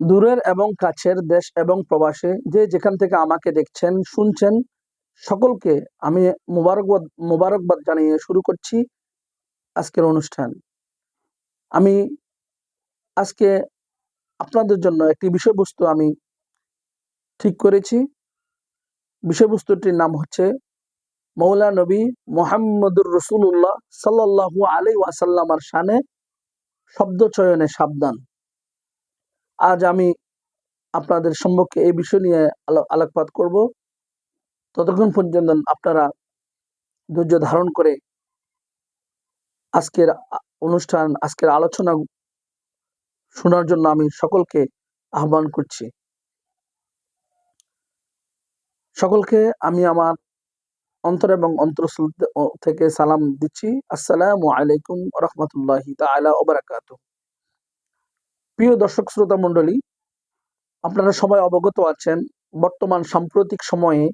দূরের এবং কাছের দেশ এবং প্রবাসে যে যেখান থেকে আমাকে দেখছেন, শুনছেন, সকলকে আমি মোবারকবাদ মোবারকবাদ জানিয়ে শুরু করছি আজকের অনুষ্ঠান। আমি আজকে আপনাদের জন্য একটি বিষয়বস্তু আমি ঠিক করেছি। বিষয়বস্তুটির নাম হচ্ছে মৌলা নবী মোহাম্মদুর রসুল্লাহ সাল্লাহু আলাই ওয়াসাল্লামার শানে শব্দ চয়নে সাবধান। আজ আমি আপনাদের সম্মুখে এই বিষয় নিয়ে আলো- আলোকপাত করব। ততক্ষণ পর্যন্ত আপনারা ধৈর্য ধারণ করে আজকের অনুষ্ঠান, আজকের আলোচনা শোনার জন্য আমি সকলকে আহ্বান করছি। সকলকে আমি আমার অন্তর এবং অন্তরস্থল থেকে সালাম দিচ্ছি। আসসালামু আলাইকুম রহমতুল্লাহি তাআলা ওয়া বারাকাতুহু। প্রিয় দর্শক শ্রোতা মণ্ডলী, আপনারা সবাই অবগত আছেন, বর্তমান সাম্প্রতিক সময়ে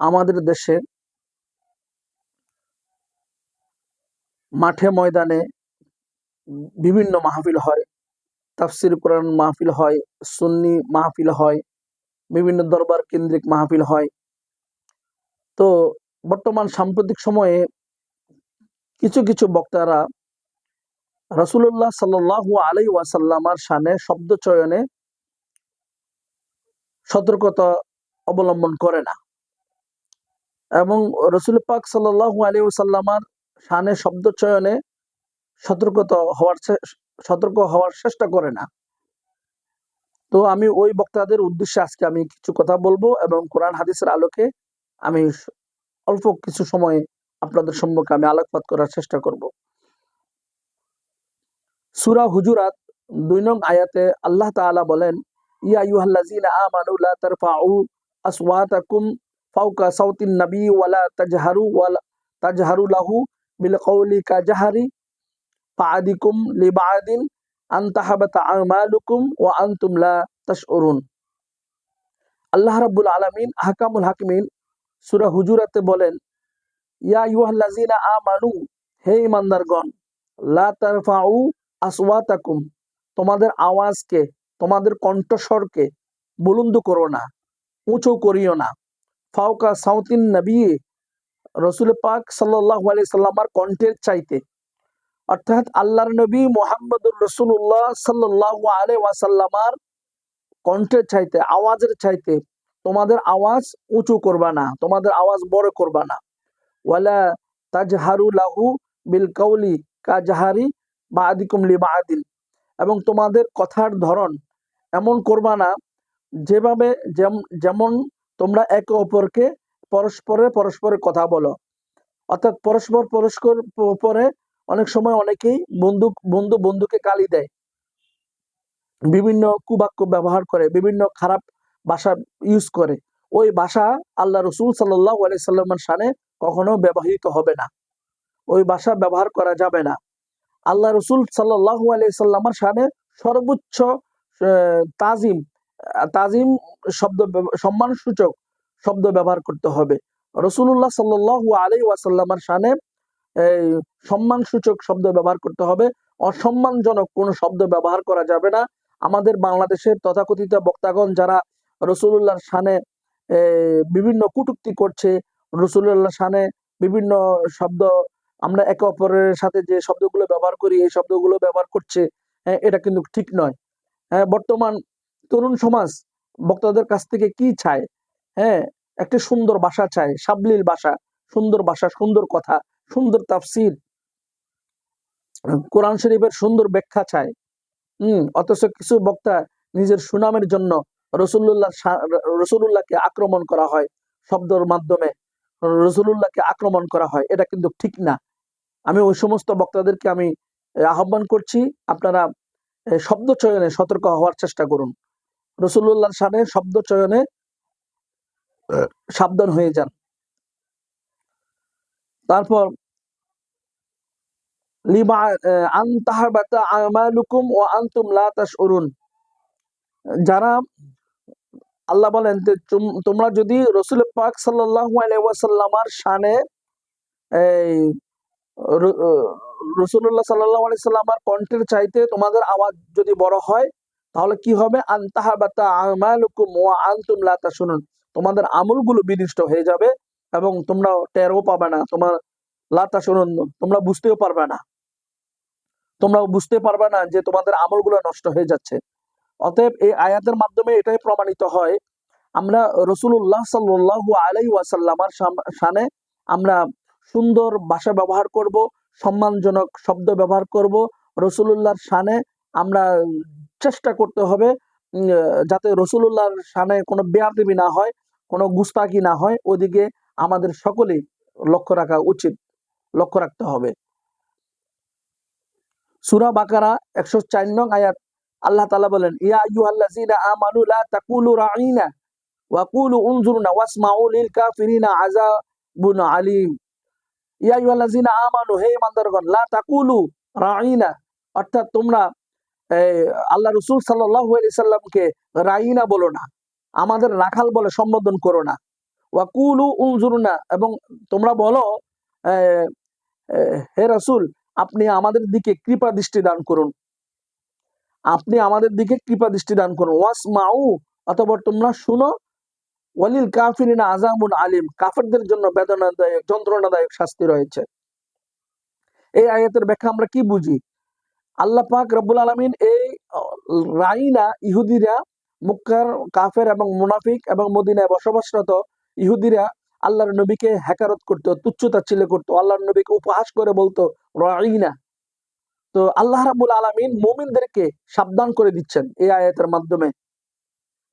আমাদের দেশে মাঠে ময়দানে বিভিন্ন মাহফিল হয়। তাফসির কোরআন মাহফিল হয়, সুন্নি মাহফিল হয়, বিভিন্ন দরবার কেন্দ্রিক মাহফিল হয়। তো বর্তমান সাম্প্রতিক সময়ে কিছু কিছু বক্তারা রসুল্লাহ সাল্লাহ আলাই ওয়াসাল্লামার সানে শব্দ চয়নে সতর্কতা অবলম্বন করে না। এবং রসুল পাক সাল্লাহ আলী ওসাল্লামার শানে শব্দ চয়নে সতর্কতা হওয়ার সতর্ক হওয়ার চেষ্টা করে না। তো আমি ওই বক্তাদের উদ্দেশ্যে আজকে আমি কিছু কথা বলব এবং কোরআন হাদিসের আলোকে আমি অল্প কিছু সময় আপনাদের সম্মুখে আমি আলোকপাত করার চেষ্টা করব। সুরা হুজুরাত দুই নং আয়াতে আল্লাহ তাআলা বলেন, ইয়া আইয়ুহাল্লাযীনা আমানু লা তারফাউ আসওয়াতাকুম ফাওকা সাউতিন নবী ওয়ালা তাজহারু ওয়ালা তাজহারু লাহু বিল কওলি কাজহারি বা'দিকুম লিবা'দিন আন আমালুকুম ওয়া আনতুম লা আল্লাহ রাব্বুল আলামিন আহকামুল হাকিমিন সূরা হুজুরাতে বলেন, ইয়া আইয়ুহাল্লাযীনা আমানু, হে ঈমানদারগণ, লা তারফাউ আসওয়াতাকুম, তোমাদের আওয়াজকে, তোমাদের কণ্ঠস্বরকে বুলন্দ করো না, উঁচু করিও না। ফাওকা সাউতিন নবী, রসুল পাক সাল্লাল্লাহু আলাইহি সাল্লামার কণ্ঠের চাইতে। অর্থাৎ আল্লাহর নবী মোহাম্মদুর রসুল্লাহ সাল্লাল্লাহু আলাইহি ওয়াসাল্লামার কণ্ঠের চাইতে, আওয়াজের চাইতে তোমাদের আওয়াজ উঁচু করবা না, তোমাদের আওয়াজ বড় করবা না। ওয়ালা তাজহারু লাহু বিল কাউলি কাজহারি বাদিকুম লি বাদিন এবং তোমাদের কথার ধরন এমন করবা না, যেভাবে যেমন তোমরা একে অপরকে পরস্পরে পরস্পরের কথা বলো। অর্থাৎ পরস্পর পরস্পর পরে অনেক সময় অনেকেই বন্ধু বন্ধু বন্ধুকে গালি দেয়। বিভিন্ন কুবাক্য ব্যবহার করে, বিভিন্ন খারাপ ভাষা ইউজ করে। ওই ভাষা আল্লাহ রসুল সাল্লাহ সাল্লামের সানে কখনো ব্যবহৃত হবে না। ওই ভাষা ব্যবহার করা যাবে না। আল্লাহ রসুল সাল্লাহ সাল্লামার সানে সর্বোচ্চ তাজিম তাজিম শব্দ ব্যব- সম্মানসূচক শব্দ ব্যবহার করতে হবে। রসুল্লাহ সাল্লাহ আলাই ওয়াসাল্লামার সানে এই সম্মানসূচক শব্দ ব্যবহার করতে হবে। অসম্মানজনক কোনো শব্দ ব্যবহার করা যাবে না। আমাদের বাংলাদেশের তথাকথিত বক্তাগণ যারা রসুল্লাহর সানে বিভিন্ন কটূক্তি করছে রসুল্লাহ সানে বিভিন্ন শব্দ আমরা একে অপরের সাথে যে শব্দগুলো ব্যবহার করি এই শব্দগুলো ব্যবহার করছে হ্যাঁ, এটা কিন্তু ঠিক নয়। হ্যাঁ বর্তমান তরুণ সমাজ বক্তাদের কাছ থেকে কি চায়? হ্যাঁ একটি সুন্দর ভাষা চায় সাবলীল ভাষা সুন্দর ভাষা সুন্দর কথা সুন্দর তাফসির। কোরআন শরীফের সুন্দর ব্যাখ্যা চায়। হম অথচ কিছু বক্তা নিজের সুনামের জন্য রসুল্লাহ রসুল্লাহকে আক্রমণ করা হয় শব্দর মাধ্যমে। রসুল্লাহকে আক্রমণ করা হয় এটা কিন্তু ঠিক না। আমি ওই সমস্ত বক্তাদেরকে আমি আহ্বান করছি আপনারা শব্দ চয়নে সতর্ক হওয়ার চেষ্টা করুন। রসুল্লাহর সামনে শব্দ চয়নে সাবধান হয়ে যান। তারপর লিমা আন তাহাবাতা আমালুকুম ওয়া আনতুম লা তাশউরুন। যারা আল্লাহ বলেন তোমরা যদি রসুল পাক সাল্লাল্লাহু আলাইহি ওয়াসাল্লামার শানে এই রসুল্লাহ সাল্লাল্লাহু আলাইহি সাল্লামার কণ্ঠের চাইতে তোমাদের আওয়াজ যদি বড় হয়, তাহলে কি হবে? আনতুম লা তাশুনুন তোমাদের আমলগুলো বিনষ্ট হয়ে যাবে এবং তোমরা টেরও পাবে না। তোমার লা তাশুনুন তোমরা বুঝতেও পারবে না। তোমরা বুঝতে পারবে না যে তোমাদের আমলগুলো নষ্ট হয়ে যাচ্ছে। অতএব এই আয়াতের মাধ্যমে এটাই প্রমাণিত হয়, আমরা রসুল্লাহ সাল্লু আলাই ওয়াসাল্লামার সানে আমরা সুন্দর ভাষা ব্যবহার করব, সম্মানজনক শব্দ ব্যবহার করব রসুল্লাহর সানে আমরা চেষ্টা করতে হবে যাতে রসুল্লাহর সানে কোনো বেয়াদবি না হয়, কোনো গুস্তাকি না হয়, ওদিকে আমাদের সকলেই লক্ষ্য রাখা উচিত, লক্ষ্য রাখতে হবে। সুরা বাকারা একশো চার নং আয়াত, আল্লাহ তালা বলেন, ইয়া আইয়ুহাল্লাযীনা আমানু লা তাকুলু রাঈনা ওয়া কুলু উনজুরনা ওয়াসমাউ লিল কাফিরিনা আযাবুন আলীম। আমানু, হে রাঈনা অর্থাৎ তোমরা আল্লাহ রসুল রাঈনা বলো না, আমাদের রাখাল বলে সম্বোধন করো না। ওয়া কুলু উনজুরনা, এবং তোমরা বলো হে রাসূল, আপনি আমাদের দিকে কৃপা দৃষ্টি দান করুন। আপনি আমাদের দিকে কৃপা দৃষ্টি দান করুন। ওয়াস মাউ অথবা তোমরা শুনো ওয়ালিল কাফিরিনা আজামুন আলিম। কাফেরদের জন্য বেদনাদায়ক, যন্ত্রণাদায়ক শাস্তি রয়েছে। এই আয়াতের ব্যাখ্যা আমরা কি বুঝি? আল্লাহ পাক রব্বুল আলমিন এই রাইনা ইহুদিরা, মুক্কার কাফের এবং মুনাফিক এবং মদিনায় বসবাসরত ইহুদিরা আল্লাহর নবীকে হ্যাকারত করতো তুচ্ছতাচ্ছিল্য করতো। আল্লাহর নবীকে উপহাস করে বলতো, রাইনা। তো আল্লাহ রাবুল আলমিন মুমিনদেরকে সাবধান করে দিচ্ছেন এই আয়াতের মাধ্যমে।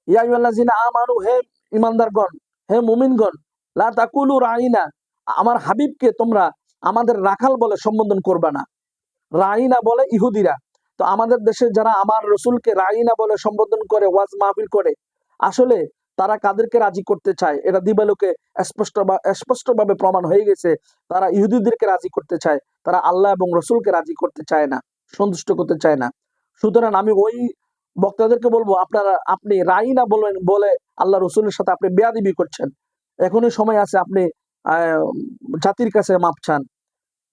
ইয়া আইয়ুহাল্লাযীনা আমানু, হে ইমানদারগণ, হে মুমিনগণ, লা তাকুলু আমার হাবিবকে তোমরা আমাদের রাখাল বলে সম্বোধন করবে না। রাইনা বলে ইহুদিরা। তো আমাদের দেশে যারা আমার রসুলকে রাইনা বলে সম্বোধন করে, ওয়াজ মাহফিল করে, আসলে তারা কাদেরকে রাজি করতে চায়? এটা দিবালোকে স্পষ্ট স্পষ্টভাবে প্রমাণ হয়ে গেছে, তারা ইহুদিদেরকে রাজি করতে চায়, তারা আল্লাহ এবং রসুলকে রাজি করতে চায় না, সন্তুষ্ট করতে চায় না। সুতরাং আমি ওই বক্তাদেরকে বলব, আপনারা, আপনি রাইনা বলেন বলে আল্লাহ রসুলের সাথে আপনি বেয়াদিবি করছেন। এখনই সময় আছে আপনি জাতির কাছে মাপ চান।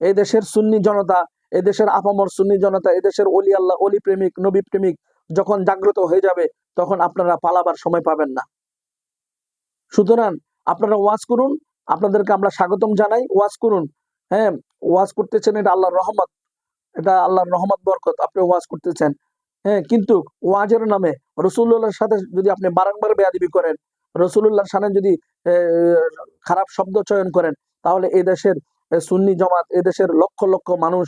এই দেশের সুন্নি জনতা, এই দেশের আপামর সুন্নি জনতা, এই দেশের অলি আল্লাহ, অলি প্রেমিক, নবী প্রেমিক যখন জাগ্রত হয়ে যাবে, তখন আপনারা পালাবার সময় পাবেন না। সুতরাং আপনারা ওয়াজ করুন, আপনাদেরকে আমরা স্বাগতম জানাই, ওয়াজ করুন। হ্যাঁ ওয়াজ করতেছেন এটা আল্লাহর রহমত, এটা আল্লাহর রহমত, বরকত, আপনি ওয়াজ করতেছেন। হ্যাঁ কিন্তু ওয়াজের নামে রসুল্লাহর সাথে যদি আপনি বারংবার বেয়াদিবি করেন, রসুল্লাহর সামনে যদি খারাপ শব্দ চয়ন করেন, তাহলে এই দেশের সুন্নি জমাত এই দেশের লক্ষ লক্ষ মানুষ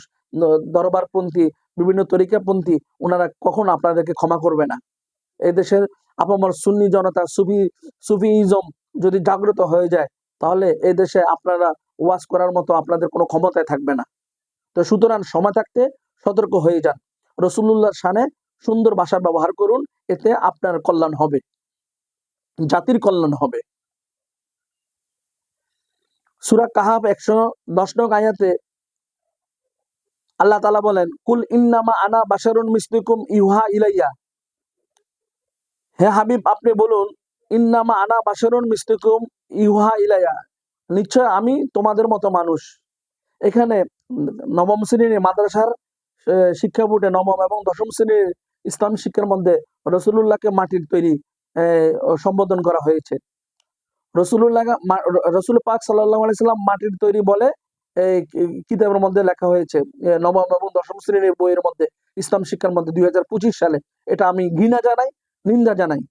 দরবারপন্থী, বিভিন্ন তরিকাপন্থী ওনারা কখন আপনাদেরকে ক্ষমা করবে না। এই দেশের আপামর সুন্নি জনতা, সুফি, সুফিইজম যদি জাগ্রত হয়ে যায়, তাহলে এই দেশে আপনারা ওয়াজ করার মতো আপনাদের কোনো ক্ষমতায় থাকবে না। তো সুতরাং সময় থাকতে সতর্ক হয়ে যান। রসুল্লাহর সানে সুন্দর ভাষা ব্যবহার করুন, এতে আপনার কল্যাণ হবে। জাতির কল্যাণ হবে। সুরা কাহাব একশো দশ নং আয়াতে আল্লাহ তালা বলেন, কুল ইন্নামা আনা বাশারুন মিসলিকুম ইউহা ইলাইয়া। হে হাবিব, আপনি বলুন, ইন্নামা আনা বাশারুন মিসলিকুম ইউহা ইলাইয়া। নিশ্চয় আমি তোমাদের মতো মানুষ। এখানে নবম শ্রেণির মাদ্রাসার শিক্ষা বোর্ডে নবম এবং দশম শ্রেণির ইসলাম শিক্ষার মধ্যে রসুল্লাহকে মাটির তৈরি সম্বোধন করা হয়েছে। রসুল্লাহ রসুল পাক আলাইসাল্লাম মাটির তৈরি বলে কিতাবের মধ্যে লেখা হয়েছে। নবম এবং দশম শ্রেণির বইয়ের মধ্যে, ইসলাম শিক্ষার মধ্যে দুই সালে। এটা আমি ঘৃণা জানাই, নিন্দা জানাই।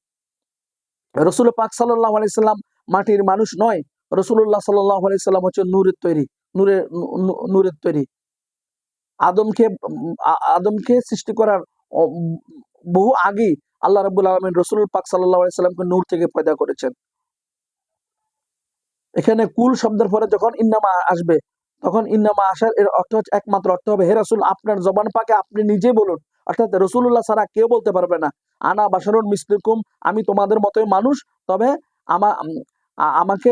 রসুল পাক সাল্লাহ আলাইসাল্লাম মাটির মানুষ নয়। রসুল্লাহ সাল্লাহ আলাইসাল্লাম হচ্ছে নূরের তৈরি, নূরের নূরের তৈরি। আদমকে আদমকে সৃষ্টি করার বহু আগেই আল্লাহ রাবুল আলমিন রসুল পাক সাল্লাহ আলাইসাল্লামকে নূর থেকে পয়দা করেছেন। এখানে কুল শব্দের পরে যখন ইন্নামা আসবে, তখন ইন্নামা আসার এর অর্থ হচ্ছে একমাত্র অর্থ হবে, হে রাসুল, আপনার জবান পাকে আপনি নিজে বলুন। অর্থাৎ রসুল্লাহ ছাড়া কেউ বলতে পারবে না। আনা বাসারুন মিসলিকুম, আমি তোমাদের মতোই মানুষ, তবে আমা আমাকে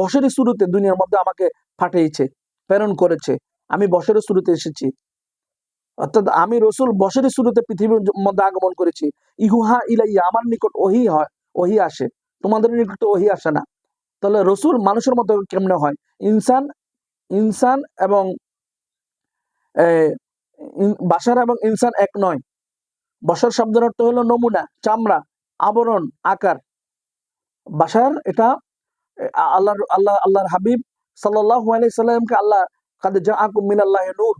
বছরের শুরুতে দুনিয়ার মধ্যে আমাকে পাঠিয়েছে প্রেরণ করেছে। আমি বছরের শুরুতে এসেছি। অর্থাৎ আমি রসুল বছরের শুরুতে পৃথিবীর মধ্যে আগমন করেছি। ইহুহা ইলাইয়া, আমার নিকট ওহি হয়, ওহি আসে। তোমাদের নিকট ওহি আসে না। তাহলে রসুল মানুষের মতো কেমনে হয়? ইনসান ইনসান এবং বাশার এবং ইনসান এক নয়। বসার শব্দের অর্থ হলো নমুনা, চামড়া, আবরণ, আকার। বাসার এটা আল্লাহ আল্লাহ, আল্লাহর হাবিব সাল্লাহ আলাইসাল্লামকে আল্লাহ, কাদে জা আকুম মিনাল্লাহ নূর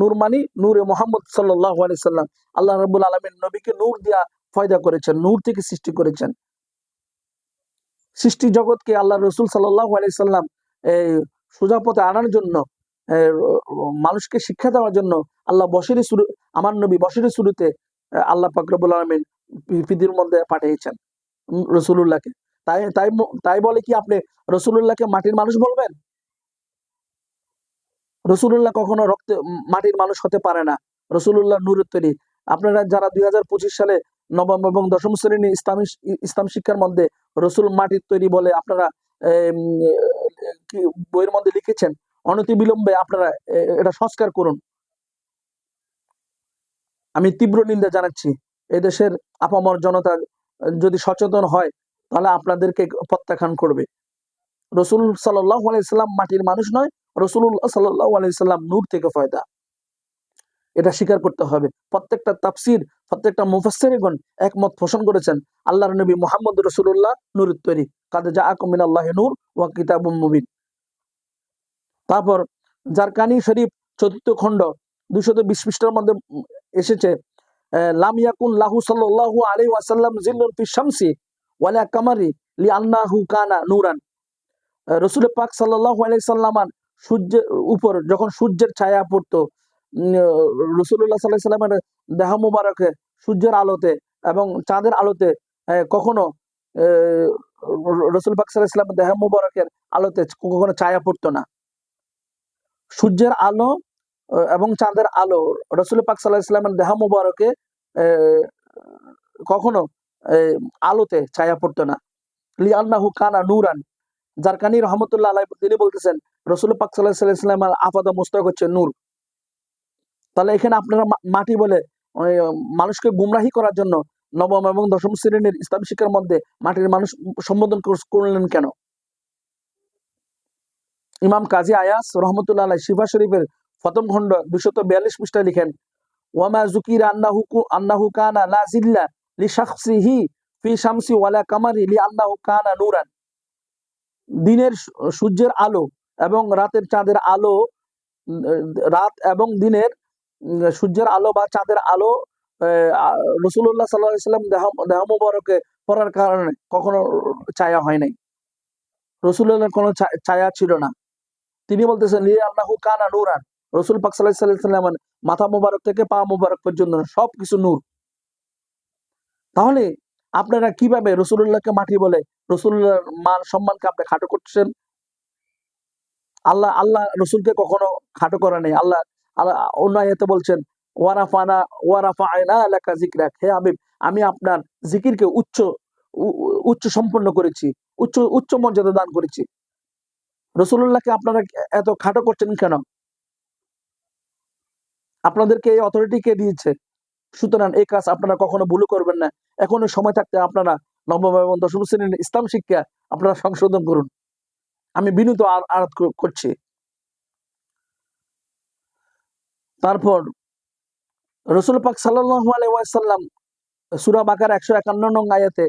নূর মানি, নূরে মোহাম্মদ সাল্লাহ আলাইসাল্লাম আল্লাহ রবুল আলমিন নবীকে নূর দিয়া ফয়দা করেছেন, নূর থেকে সৃষ্টি করেছেন। সৃষ্টি জগৎকে আল্লাহ রসুল সাল্লাহ আলাইসাল্লাম এই সোজা পথে আনার জন্য মানুষকে শিক্ষা দেওয়ার জন্য আল্লাহ বসেরই শুরু আমার নবী বসেরই শুরুতে আল্লাহ পাকরবুল আলমিন পৃথিবীর মধ্যে পাঠিয়েছেন রসুল্লাহকে তাই তাই তাই বলে কি আপনি রসুলুল্লাহকে মাটির মানুষ বলবেন? রসুলুল্লাহ কখনো রক্ত মাটির মানুষ হতে পারে না। রসুলুল্লাহ নূরের তৈরি আপনারা যারা দুই হাজার পঁচিশ সালে নবম এবং দশম শ্রেণি ইসলামী ইসলাম শিক্ষার মধ্যে রসুল মাটির তৈরি বলে আপনারা বইয়ের মধ্যে লিখেছেন অনতি বিলম্বে আপনারা এটা সংস্কার করুন। আমি তীব্র নিন্দা জানাচ্ছি, এদেশের আপামর জনতা যদি সচেতন হয়, তাহলে আপনাদেরকে প্রত্যাখ্যান করবে। রসুল আলাইসাল্লাম মাটির মানুষ নয় রসুল্লাহ সাল্লাহ আলাইসাল্লাম নূর থেকে ফয়দা। এটা স্বীকার করতে হবে। প্রত্যেকটা তাফসির, প্রত্যেকটা মুফাসসিরগণ একমত পোষণ করেছেন আল্লাহর নবী মোহাম্মদ রসুল্লাহ নূরের তৈরি। কাদে যা আকমিন আল্লাহ নূর ওয়া কিতাবুম মুবিন। তারপর জারকানি শরীফ চতুর্থ খণ্ড দুশত বিশ পৃষ্ঠার মধ্যে এসেছে লাহু আলাইহি ওয়াসাল্লাম জিল্লুন ফি শামসি ওয়ালা কামারি লি আন্নাহু কানা নূরান। রসুল পাক সাল্লাল্লাহু আলাইহি সাল্লামান সূর্যের উপর যখন সূর্যের ছায়া পড়তো রসুল্লাহ সাল্লাহ সাল্লামের দেহ মুবারকে সূর্যের আলোতে এবং চাঁদের আলোতে কখনো রসুল পাক সাল্লাহ সাল্লামের দেহ মুবারকের আলোতে কখনো ছায়া পড়তো না। সূর্যের আলো এবং চাঁদের আলো, রসুল পাক সাল্লাহ ইসলামের দেহ মুবারকে কখনো আলোতে ছায়া পড়তো না। লিয়ান্নাহু কানা নূরান জারকানি রহমতুল্লাহ আলাই তিনি বলতেছেন, রসুল পাক সাল্লাহ আপাদ মস্তক হচ্ছে নূর। তাহলে এখানে আপনারা মাটি বলে মানুষকে গুমরাহি করার জন্য নবম এবং দশম শ্রেণির ইসলাম শিক্ষার মধ্যে মাটির মানুষ সম্বোধন করলেন কেন? ইমাম কাজী আয়াস রহমতুল্লাহ আলাই শিফা শরীফের প্রথম খণ্ড দুশত বিয়াল্লিশ পৃষ্ঠায় লিখেন, ওয়ামা জুকির আন্নাহু আন্নাহু কানা লা দিনের সূর্যের আলো এবং রাতের চাঁদের আলো রাত এবং দিনের সূর্যের আলো বা চাঁদের আলো রসুল্লাহ সাল্লাম দেহ দেহ মুবারকে পড়ার কারণে কখনো ছায়া হয় নাই। রসুল্লাহ কোনো ছায়া ছিল না। তিনি বলতেছেন, লি আল্লাহু কানা নূরান। রসুল পাক সাল্লাহ সাল্লাম মাথা মুবারক থেকে পা মুবারক পর্যন্ত সব কিছু নূর। তাহলে আপনারা কীভাবে রসুল্লাহকে মাটি বলে রসুল্লাহর মান সম্মানকে আপনি খাটো করছেন আল্লাহ আল্লাহ রসুলকে কখনো খাটো করে নেই। আল্লাহ আল্লাহ অন্য বলছেন, ওয়ারাফানা ওয়ারাফায়না এলাকা জিকরাক হে আবিব আমি আপনার জিকিরকে উচ্চ উচ্চ সম্পন্ন করেছি, উচ্চ উচ্চ মর্যাদা দান করেছি। রসুল্লাহকে আপনারা এত খাটো করছেন কেন? আপনাদেরকে এই অথরিটি কে দিয়েছে? সুতরাং এই কাজ আপনারা কখনো ভুল করবেন না। এখনও সময় থাকতে আপনারা নবম এবং দশম শ্রেণির ইসলাম শিক্ষা আপনারা সংশোধন করুন। আমি বিনীত আর- আরাত করছি। তারপর রসুল পাক সাল্লাল্লাহু আলাইহি ওয়াসাল্লাম সূরা বাকার একশো একান্ন নং আয়াতে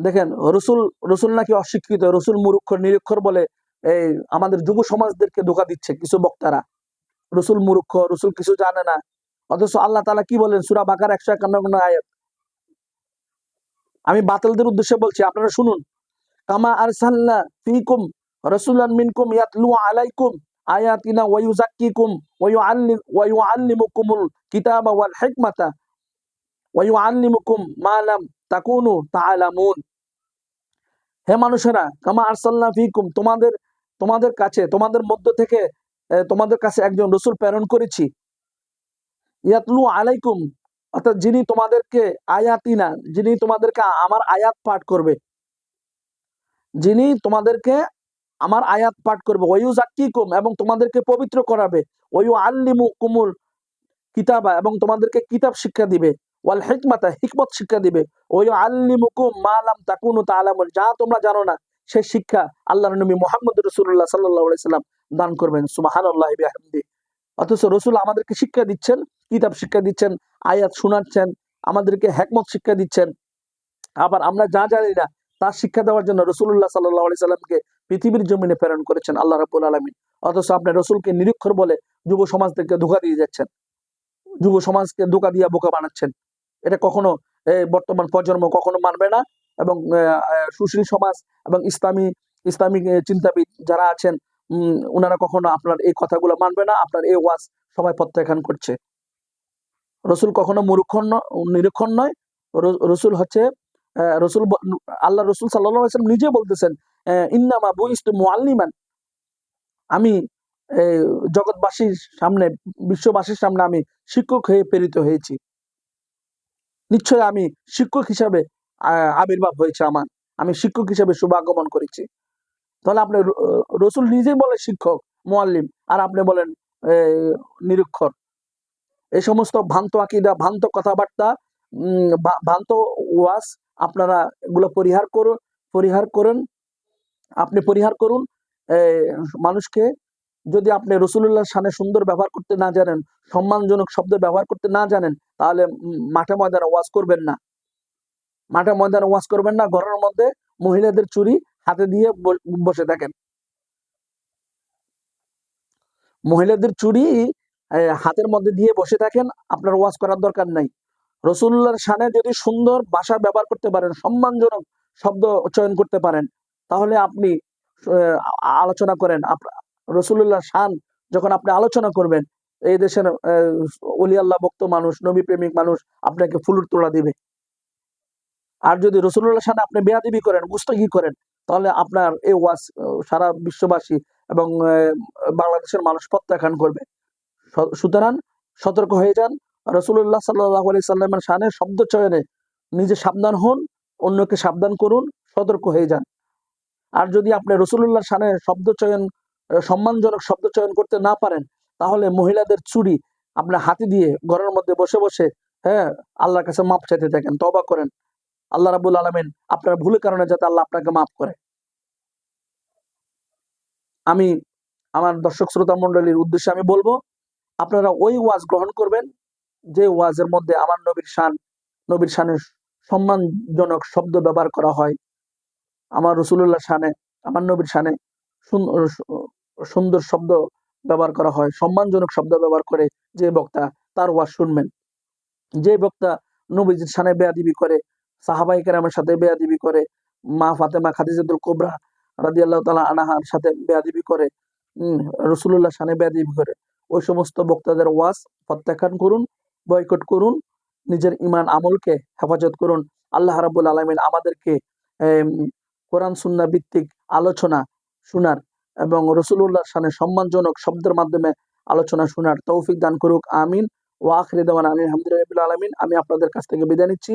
দেখেন, রসুল রসুল নাকি অশিক্ষিত, রসুল মূর্খ, নিরক্ষর বলে, এই, আমাদের যুব সমাজদেরকে ধোকা দিচ্ছে কিছু বক্তারা। রসুল মূর্খ, রসুল কিছু জানে না। অথচ আল্লাহ তালা কি বলেন? সুরা বাকার একশো একান্ন আয়াত। আমি বাতিলদের উদ্দেশ্যে বলছি, আপনারা শুনুন। কামা আরসালনা ফিকুম রাসূলান মিনকুম ইয়াতলু আলাইকুম আয়াতিনা ওয়াল তাকুনু তাআলামুন। হে মানুষেরা, কামা ফিকুম, তোমাদের তোমাদের কাছে, তোমাদের মধ্য থেকে তোমাদের কাছে একজন রসুল প্রেরণ করেছি। ইয়াতলু আলাইকুম, অর্থাৎ যিনি তোমাদেরকে আয়াতিনা যিনি তোমাদেরকে আমার আয়াত পাঠ করবে। যিনি তোমাদেরকে আমার আয়াত পাঠ করবে। ওয়ু জাক্কিকুম এবং তোমাদেরকে পবিত্র করাবে। ওয়ু আল্লিমু কুমুল কিতাবা, এবং তোমাদেরকে কিতাব শিক্ষা দিবে। ওয়াল হিকমাতা, হিকমত শিক্ষা দিবে। ওয়ু আল্লিমুকুম মা লাম তাকুনু তাআলামুন, যা তোমরা জানো না সেই শিক্ষা আল্লাহর নবী মুহাম্মদ রাসূলুল্লাহ সাল্লাল্লাহু আলাইহি সাল্লাম দান করবেন বিহামদি। অথচ রসুল আমাদেরকে শিক্ষা দিচ্ছেন, কিতাব শিক্ষা দিচ্ছেন, আয়াত শোনাচ্ছেন, আমাদেরকে হ্যাকমত শিক্ষা দিচ্ছেন। আবার আমরা যা জানি না তার শিক্ষা দেওয়ার জন্য রসুল্লাহ সাল্লাহ আলি সাল্লামকে পৃথিবীর জমিনে প্রেরণ করেছেন আল্লাহ রাবুল আলমিন। অথচ আপনি রসুলকে নিরক্ষর বলে যুব সমাজদেরকে ধোকা দিয়ে যাচ্ছেন। যুব সমাজকে ধোকা দিয়ে বোকা বানাচ্ছেন। এটা কখনো বর্তমান প্রজন্ম কখনো মানবে না। এবং সুশীল সমাজ এবং ইসলামী ইসলামিক চিন্তাবিদ যারা আছেন ওনারা কখনো আপনার এই কথাগুলো মানবে না, আপনার এই ওয়াজ সবাই প্রত্যাখ্যান করছে। রসুল কখনো ন- নিরীক্ষণ নয়। রসুল হচ্ছে রসুল আল্লাহ রসুল সাল্লাম নিজে বলতেছেন ইন্নামা বুইস্তু মুআল্লিমান। আমি জগৎবাসীর সামনে, বিশ্ববাসীর সামনে আমি শিক্ষক হয়ে প্রেরিত হয়েছি। নিশ্চয় আমি শিক্ষক হিসাবে আবির্ভাব হয়েছে আমার। আমি শিক্ষক হিসাবে শুভাগমন করেছি। তাহলে আপনি রসুল নিজেই বলে শিক্ষক মোয়াল্লিম আর আপনি বলেন নিরক্ষর। এই সমস্ত ভ্রান্ত আকিদা, ভ্রান্ত কথাবার্তা ভ্রান্ত ওয়াজ আপনারা এগুলো পরিহার করুন, পরিহার করেন, আপনি পরিহার করুন। মানুষকে যদি আপনি রসুল্লাহর সামনে সুন্দর ব্যবহার করতে না জানেন, সম্মানজনক শব্দ ব্যবহার করতে না জানেন, তাহলে মাঠে ময়দানে ওয়াজ করবেন না। মাঠে ময়দানে ওয়াজ করবেন না, ঘরের মধ্যে মহিলাদের চুরি হাতে দিয়ে বসে থাকেন। মহিলাদের চুরি হাতের মধ্যে দিয়ে বসে থাকেন, আপনার ওয়াজ করার দরকার নাই। রসুল্লাহর সানে যদি সুন্দর ভাষা ব্যবহার করতে পারেন, সম্মানজনক শব্দ চয়ন করতে পারেন, তাহলে আপনি আলোচনা করেন। রসুল্লাহ শান যখন আপনি আলোচনা করবেন, এই দেশের অলি আল্লাহ ভক্ত মানুষ, নবী প্রেমিক মানুষ আপনাকে ফুলুর তোলা দিবে। আর যদি রসুল্লাহ সামনে আপনি বেয়াদিবি করেন গুস্তগি করেন তাহলে আপনার এই ওয়াজ সারা বিশ্ববাসী এবং বাংলাদেশের মানুষ প্রত্যাখ্যান করবে। সুতরাং সতর্ক হয়ে যান। রসুল্লাহ সাল্লাহ আলি সাল্লামের সানে শব্দ চয়নে নিজে সাবধান হন, অন্যকে সাবধান করুন, সতর্ক হয়ে যান। আর যদি আপনি রসুল্লাহর সানে শব্দ চয়ন সম্মানজনক শব্দ চয়ন করতে না পারেন, তাহলে মহিলাদের চুরি আপনার হাতে দিয়ে ঘরের মধ্যে বসে বসে হ্যাঁ আল্লাহর কাছে মাপ চাইতে থাকেন তবা করেন। আল্লাহ রাবুল আলমিন আপনার ভুলের কারণে যাতে আল্লাহ আপনাকে মাফ করে। আমি, আমার দর্শক শ্রোতা মন্ডলীর উদ্দেশ্যে আমি বলব, আপনারা ওই ওয়াজ গ্রহণ করবেন, যে ওয়াজের মধ্যে আমার নবীর শান, নবীর শানের সম্মানজনক শব্দ ব্যবহার করা হয়। আমার রসুল্লাহ শানে, আমার নবীর শানে সুন্দর শব্দ ব্যবহার করা হয়, সম্মানজনক শব্দ ব্যবহার করে যে বক্তা তার ওয়াজ শুনবেন। যে বক্তা নবীজির শানে বেয়াদিবি করে কেরামের সাথে বেয়াদিবি করে। মা ফাতেমা কোবরা রাদি আল্লাহ তালা আনাহার সাথে বেয়াদিবি করে। রসুল্লাহ শানে বেয়াদিবি করে। ওই সমস্ত বক্তাদের প্রত্যাখ্যান করুন, বয়কট করুন, নিজের ইমান আমলকে হেফাজত করুন। আল্লাহ রাবুল আলমিন আমাদেরকে কোরআন সুন্না ভিত্তিক আলোচনা শোনার এবং রসুল্লাহ শানে সম্মানজনক শব্দের মাধ্যমে আলোচনা শোনার তৌফিক দান করুক। আমিন। ও আখরি দেওয়ান আমিন আলহামদুলিল্লাহ আলমিন। আমি আপনাদের কাছ থেকে বিদায় নিচ্ছি।